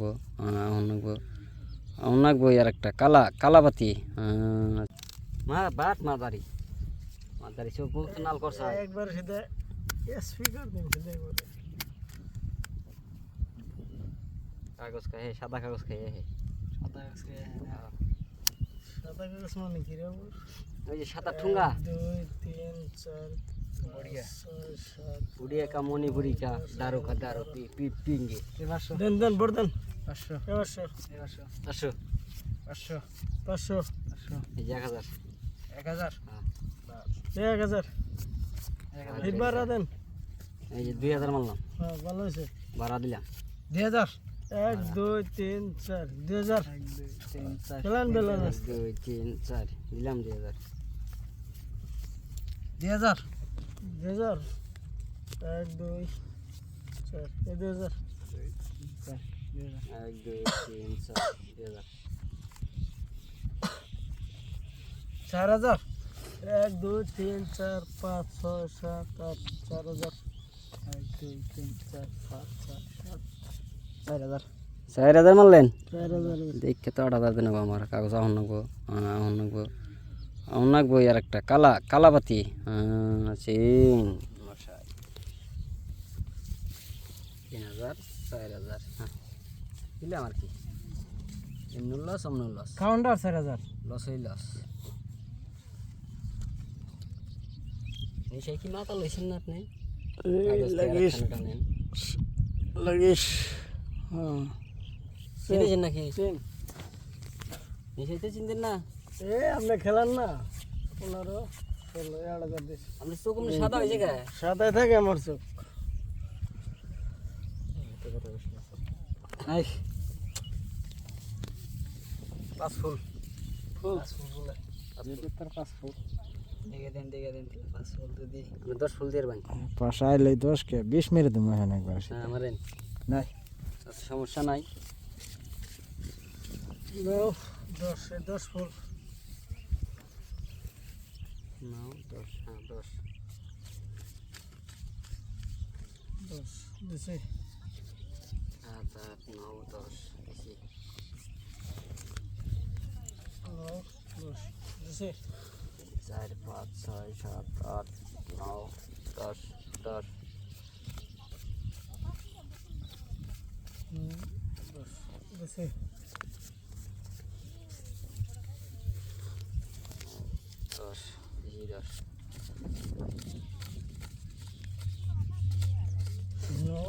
নাকবো এখন নাকবো আর একটা কালা কালাপাতি মা বাট মাদারি মাদারি সব বহুত নাল করছে। একবার সেটা স্পিকার দিন সেটা একবারে। কাগজ খাই হে সাদা কাগজ খাই হে। সাদা কাগজ সাদা কাগজ মানে কি রে ওই যে সাদা ঠুঙ্গা। দুই তিন চার পি পিঙ্গে। দেন দেন বড় দেন। পাঁচশো পাঁচশো পাঁচশো আসো পাঁচশো পাঁচশো পাঁচশো এই যে এক হাজার এক হাজার এক হাজার এক হিটবার দেন এই যে দুই হাজার মারলাম হ্যাঁ ভালো হয়েছে ভাড়া দিলাম দুই হাজার এক দুই তিন চার দুই হাজার এক দুই তিন চার বেলান বেলান এক দুই তিন চার দিলাম দুই হাজার দুই হাজার দুই হাজার এক দুই চার এই দুই হাজার চার, দুই হাজার এক দুই তিন চার হাজার? চার হাজার এক দুই তিন চার পাঁচ ছয় সাত আট চার হাজার। এক দুই তিন চার পাঁচ ছয় সাত চার হাজার। চার হাজার মারলেন? দেখে তো আট হাজার দিন আমার কাগজ আহন নাকবো আহন নাকবো আহন নাকবো আর একটা কালা কালাপাতি। চিন তিন হাজার চার হাজার হ্যাঁ। দিলাম আর কি? লস অমন লস কাউন্টার চার হাজার। লস হই লস নিশাই কি মাথা লইছেন না আপনি? লাগিস। লাগিস। হ্যাঁ চিনেছেন নাকি? নিশাই তো চিনতেন না। এ আপনি খেলান না। পনেরো ষোলো আট হাজার দিস আপনি চোখ সাদা হয়েছে সাদায় থাকে আমার চোখ। পাঁচ ফুল। ফুল? পাঁচ আপনি দশ ফুল দিয়ে পাশা আইলে দশ কে বিশ মেরে দেবো এখানে একবার হ্যাঁ আমারেন নাই। আচ্ছা, সমস্যা নাই। নাও দশ এ দশ ফুল। নাও দশ হ্যাঁ দশ। দশ দিছি। সাত আট নও দশ বেশি নাও দশ দিছি চার পাঁচ ছয় সাত আট নও দশ দশ হুম, দশ দিছি দশ বেশি দশ নাও